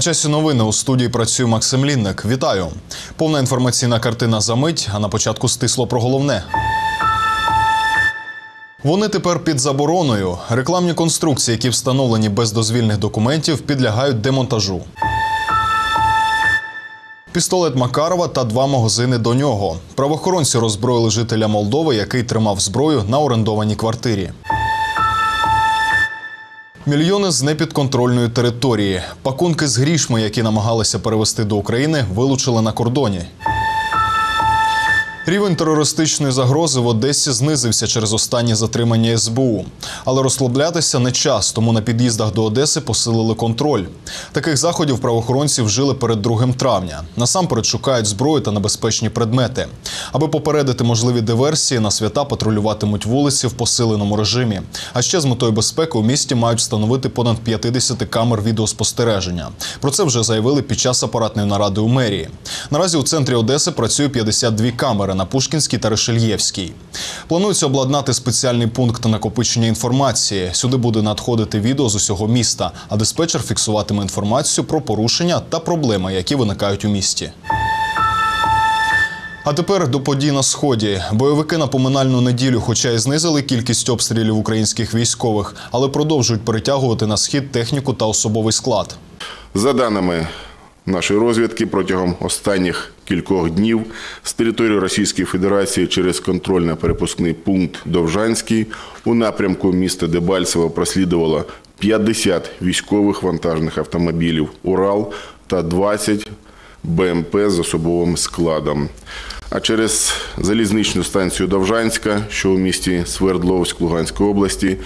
Часі новини у студії працює Максим Лінник. Вітаю. Повна інформаційна картина за мить, а на початку стисло про головне. Вони тепер під забороною. Рекламні конструкції, які встановлені без дозвільних документів, підлягають демонтажу. Пістолет Макарова та два магазини до нього. Правоохоронці роззброїли жителя Молдови, який тримав зброю на орендованій квартирі. Мільйони з непідконтрольної території. Пакунки з грішми, які намагалися перевести до України, вилучили на кордоні. Рівень терористичної загрози в Одесі знизився через останні затримання СБУ. Але розслаблятися не час, тому на під'їздах до Одеси посилили контроль. Таких заходів правоохоронці вжили перед 2 травня. Насамперед шукають зброю та небезпечні предмети. Аби попередити можливі диверсії, на свята патрулюватимуть вулиці в посиленому режимі. А ще з метою безпеки у місті мають встановити понад 50 камер відеоспостереження. Про це вже заявили під час апаратної наради у мерії. Наразі у центрі Одеси працює 52 камери на Пушкінській та Решельєвській. Планується обладнати спеціальний пункт накопичення інформації. Сюди буде надходити відео з усього міста, а диспетчер фіксуватиме інформацію про порушення та проблеми, які виникають у місті. А тепер до подій на сході. Бойовики на поминальну неділю, хоча й знизили кількість обстрілів українських військових, але продовжують перетягувати на схід техніку та особовий склад. За даними нашої розвідки, протягом останніх кількох днів з території Російської Федерації через контрольно-перепускний пункт Довжанський у напрямку міста Дебальцево прослідувало 50 військових вантажних автомобілів Урал та 20 БМП з особовим складом. А через залізничну станцію Довжанська, що у місті Свердловськ Луганської області,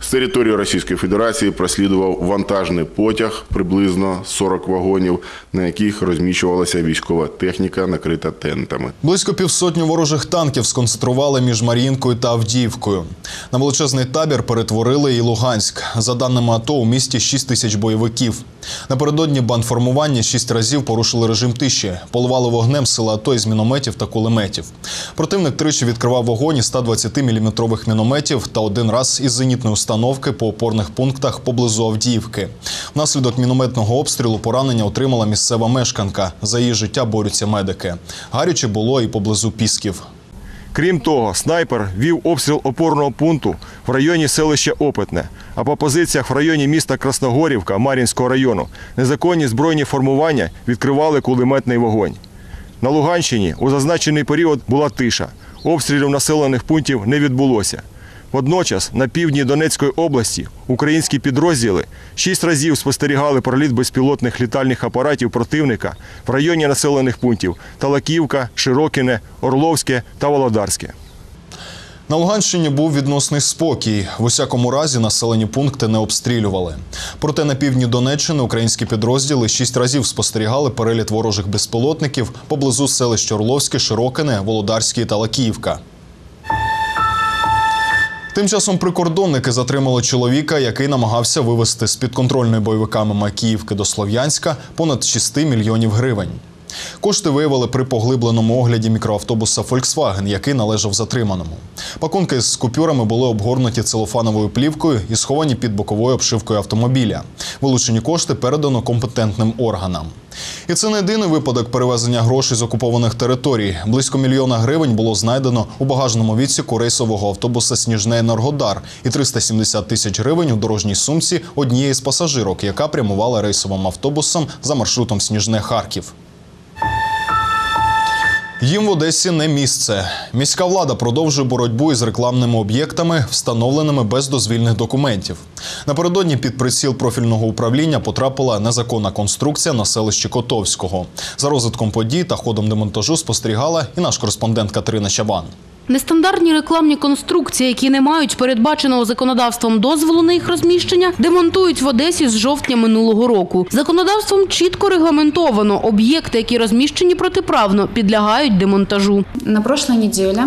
з території Російської Федерації прослідував вантажний потяг приблизно 40 вагонів, на яких розміщувалася військова техніка, накрита тентами. Близько півсотні ворожих танків сконцентрували між Мар'їнкою та Авдіївкою. На величезний табір перетворили і Луганськ. За даними АТО, у місті 6 тисяч бойовиків. Напередодні бандформування шість разів порушили режим тиші, поливали вогнем сили АТО із мінометів та кулеметів. Противник тричі відкривав вогонь із 120-мм мінометів та один раз із зенітної установки по опорних пунктах поблизу Авдіївки. Внаслідок мінометного обстрілу поранення отримала місцева мешканка. За її життя борються медики. Гаряче було і поблизу Пісків. Крім того, снайпер вів обстріл опорного пункту в районі селища Опитне, а по позиціях в районі міста Красногорівка Мар'їнського району незаконні збройні формування відкривали кулеметний вогонь. На Луганщині у зазначений період була тиша. Обстрілів населених пунктів не відбулося. Водночас на півдні Донецької області українські підрозділи шість разів спостерігали проліт безпілотних літальних апаратів противника в районі населених пунктів Талаківка, Широкіне, Орловське та Володарське. На Луганщині був відносний спокій. В усякому разі населені пункти не обстрілювали. Проте на півдні Донеччини українські підрозділи шість разів спостерігали переліт ворожих безпілотників поблизу селищ Орловське, Широкине, Володарське та Лакіївка. Тим часом прикордонники затримали чоловіка, який намагався вивезти з підконтрольної бойовиками Макіївки до Слов'янська понад 6 мільйонів гривень. Кошти виявили при поглибленому огляді мікроавтобуса Volkswagen, який належав затриманому. Пакунки з купюрами були обгорнуті целофановою плівкою і сховані під боковою обшивкою автомобіля. Вилучені кошти передано компетентним органам. І це не єдиний випадок перевезення грошей з окупованих територій. Близько мільйона гривень було знайдено у багажному відсіку рейсового автобуса Сніжне Енергодар і 370 тисяч гривень у дорожній сумці однієї з пасажирок, яка прямувала рейсовим автобусом за маршрутом Сніжне Харків. Їм в Одесі не місце. Міська влада продовжує боротьбу із рекламними об'єктами, встановленими без дозвільних документів. Напередодні під приціл профільного управління потрапила незаконна конструкція на селищі Котовського. За розвитком подій та ходом демонтажу спостерігала і наш кореспондент Катерина Чабан. Нестандартні рекламні конструкції, які не мають передбаченого законодавством дозволу на їх розміщення, демонтують в Одесі з жовтня минулого року. Законодавством чітко регламентовано, об'єкти, які розміщені протиправно, підлягають демонтажу. На прошлой неделе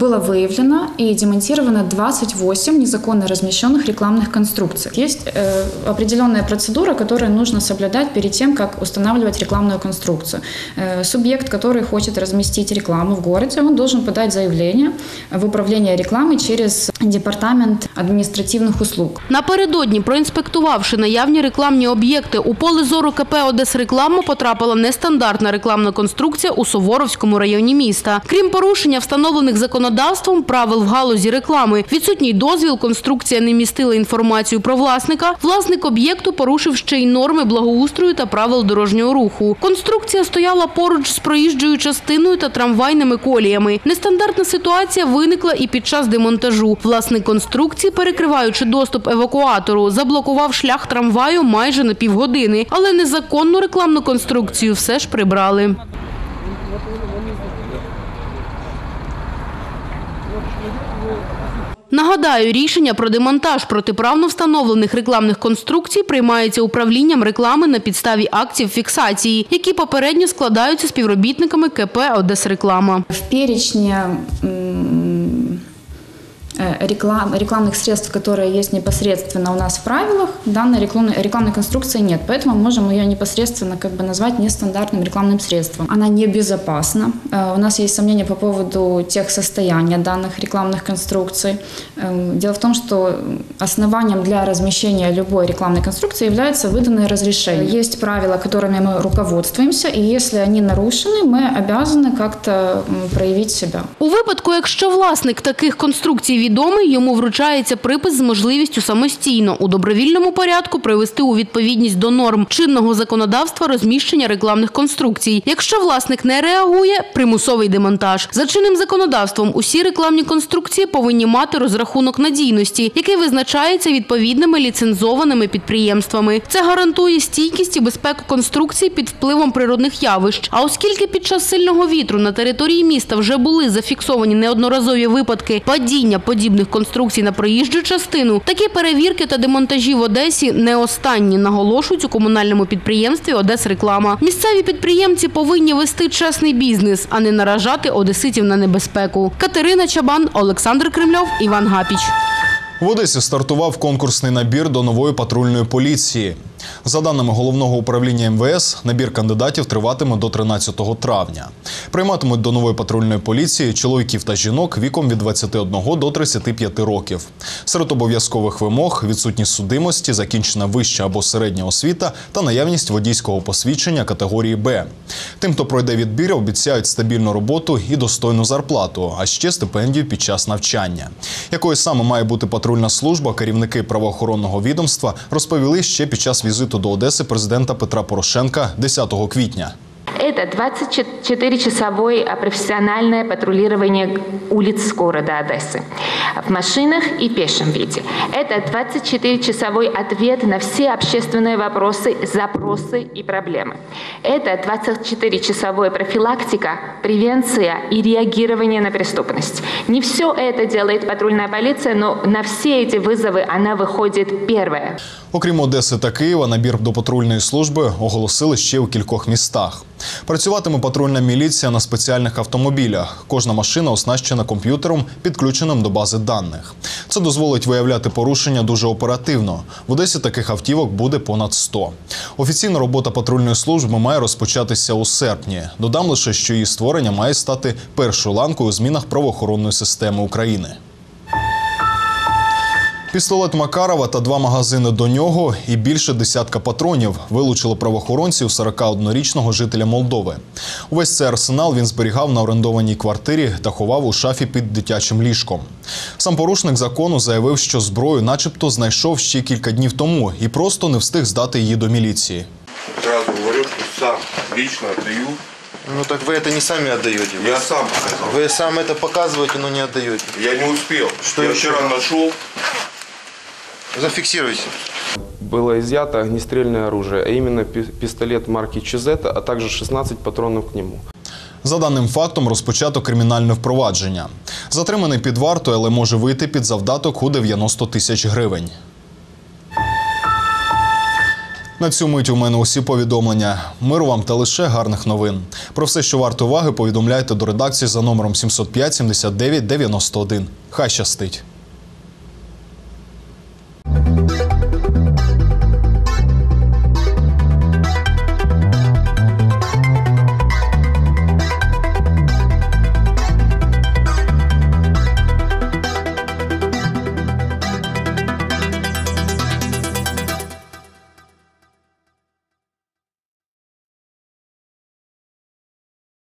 было выявлено и демонтировано 28 незаконно размещенных рекламных конструкций. Есть э, определенная процедура, которую нужно соблюдать перед тем, как устанавливать рекламную конструкцию. Э, Субъект, который хочет разместить рекламу в городе, он должен подать заявление в управление рекламой через департамент административных услуг. Напередодні, проінспектувавши наявні рекламні об'єкти, у поле зору КП «Одесреклама» потрапила нестандартна рекламна конструкція у Суворовському районі міста. Крім порушення встановлених законодавством правил в галузі реклами, відсутній дозвіл, конструкція не містила інформацію про власника, власник об'єкту порушив ще й норми благоустрою та правил дорожнього руху. Конструкція стояла поруч з проїжджою частиною та трамвайними коліями. Нестандартна ситуація виникла і під час демонтажу. Власник конструкції, перекриваючи доступ евакуатору, заблокував шлях трамваю майже на півгодини, але незаконну рекламну конструкцію все ж прибрали. Нагадаю, рішення про демонтаж протиправно встановлених рекламних конструкцій приймається управлінням реклами на підставі актів фіксації, які попередньо складаються співробітниками КП «Одесреклама». В э, реклам, рекламных средств, которые есть непосредственно у нас в правилах, данной рекламной, рекламной конструкции нет. Поэтому мы можем ее непосредственно как бы назвать нестандартным рекламным средством. Она небезопасна. Э, У нас есть сомнения по поводу тех состояния данных рекламных конструкций. Э, Дело в том, что основанием для размещения любой рекламной конструкции является выданное разрешение. Есть правила, которыми мы руководствуемся, и если они нарушены, мы обязаны как-то м, проявить себя. У випадку, якщо власник таких конструкцій відомий, йому вручається припис з можливістю самостійно у добровільному порядку привести у відповідність до норм чинного законодавства розміщення рекламних конструкцій. Якщо власник не реагує, примусовий демонтаж. За чинним законодавством усі рекламні конструкції повинні мати розрахунок надійності, який визначається відповідними ліцензованими підприємствами. Це гарантує стійкість і безпеку конструкцій під впливом природних явищ. А оскільки під час сильного вітру на території міста вже були зафіксовані неодноразові випадки падіння подібних конструкцій на проїжджу частину, такі перевірки та демонтажі в Одесі не останні, наголошують у комунальному підприємстві «Одесреклама». Місцеві підприємці повинні вести чесний бізнес, а не наражати одеситів на небезпеку. Катерина Чабан, Олександр Кремльов, Іван Гапіч. В Одесі стартував конкурсний набір до нової патрульної поліції. За даними головного управління МВС, набір кандидатів триватиме до 13 травня. Прийматимуть до нової патрульної поліції чоловіків та жінок віком від 21 до 35 років. Серед обов'язкових вимог відсутність судимості, закінчена вища або середня освіта та наявність водійського посвідчення категорії Б. Тим, хто пройде відбір, обіцяють стабільну роботу і достойну зарплату, а ще стипендію під час навчання. Якою саме має бути патрульна служба, керівники правоохоронного відомства розповіли ще під час візиту до Одеси президента Петра Порошенка 10 квітня. Это 24-часовое профессиональное патрулирование улиц города Одессы в машинах и пешем виде. Это 24-часовой ответ на все общественные вопросы, запросы и проблемы. Это 24-часовая профилактика, превенция и реагирование на преступность. Не все это делает патрульная полиция, но на все эти вызовы она выходит первая. Окрім Одеси та Києва, набір до патрульної служби оголосили ще у кількох містах. Працюватиме патрульна міліція на спеціальних автомобілях. Кожна машина оснащена комп'ютером, підключеним до бази даних. Це дозволить виявляти порушення дуже оперативно. В Одесі таких автівок буде понад 100. Офіційна робота патрульної служби має розпочатися у серпні. Додам лише, що її створення має стати першою ланкою у змінах правоохоронної системи України. Пістолет Макарова та два магазини до нього і більше десятка патронів вилучили правоохоронці у 41-річного жителя Молдови. Увесь цей арсенал він зберігав на орендованій квартирі та ховав у шафі під дитячим ліжком. Сам порушник закону заявив, що зброю, начебто, знайшов ще кілька днів тому і просто не встиг здати її до міліції. Сразу говорю, что сам лично отдаю. Ну так вы это не сами отдаете. Вы, Я сам показал. вы сам это показываете, но не отдаете. Я не успел. Что я еще? вчера нашел. Зафиксируйте. Было изъято огнестрельное оружие, а именно пи- пистолет марки Чизета, а также 16 патронов к нему. За даним фактом розпочато кримінальне впровадження. Затриманий під вартою, але може вийти під завдаток у 90 тисяч гривень. На цю мить у мене усі повідомлення. Миру вам та лише гарних новин. Про все, що варто уваги, повідомляйте до редакції за номером 705 79 91. Хай щастить.